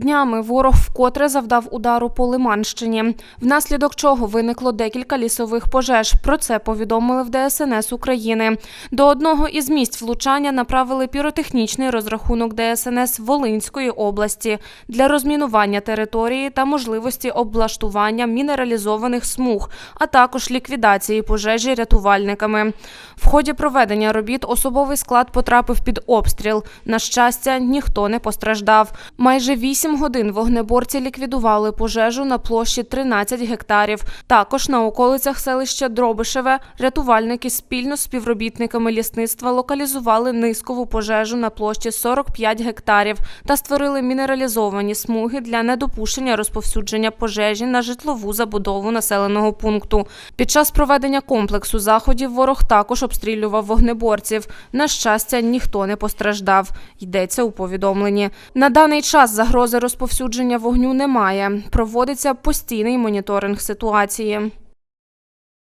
Днями ворог вкотре завдав удару по Лиманщині, внаслідок чого виникло декілька лісових пожеж. Про це повідомили в ДСНС України. До одного із місць влучання направили піротехнічний розрахунок ДСНС Волинської області для розмінування території та можливості облаштування мінералізованих смуг, а також ліквідації пожежі рятувальниками. В ході проведення робіт особовий склад потрапив під обстріл. На щастя, ніхто не постраждав. Майже 8 годин вогнеборці ліквідували пожежу на площі 13 гектарів. Також на околицях селища Дробишеве рятувальники спільно з співробітниками лісництва локалізували низкову пожежу на площі 45 гектарів та створили мінералізовані смуги для недопущення розповсюдження пожежі на житлову забудову населеного пункту. Під час проведення комплексу заходів ворог також обстрілював вогнеборців. На щастя, ніхто не постраждав. Йдеться у повідомленні. На даний час загрози розповсюдження вогню немає. Проводиться постійний моніторинг ситуації.